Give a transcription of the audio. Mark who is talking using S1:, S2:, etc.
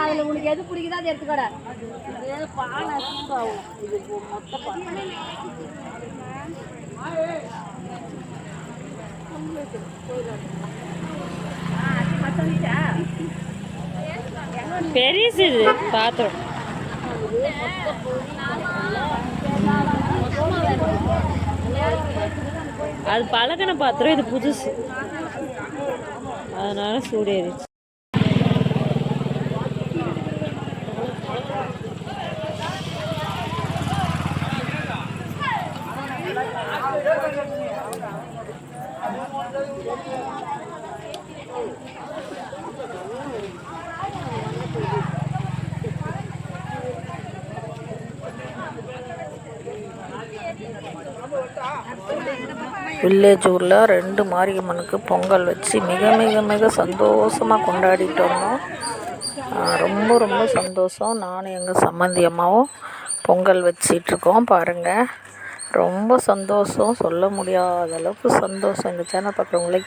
S1: அதுல உனக்கு எது பிடிக்குதோ அதை எடுத்துக்கோட
S2: பானை இது மொத்த
S3: பெரிய பாத்திரம். அது பழகின பாத்திரம் இது புதுசு. அதனால சூடேறிச்சு.
S4: வில்லேஜ் ஊரில் ரெண்டு மாரியம்மனுக்கு பொங்கல் வச்சு மிக மிக மிக சந்தோஷமாக கொண்டாடிட்டு வந்தோம். ரொம்ப ரொம்ப சந்தோஷம். நானும் எங்கள் சம்மந்தி அம்மாவும் பொங்கல் வச்சிட்ருக்கோம் பாருங்கள் ரொம்ப சந்தோஷம். சொல்ல முடியாத அளவுக்கு சந்தோஷம். இந்த சேனல் பார்க்குறவங்களே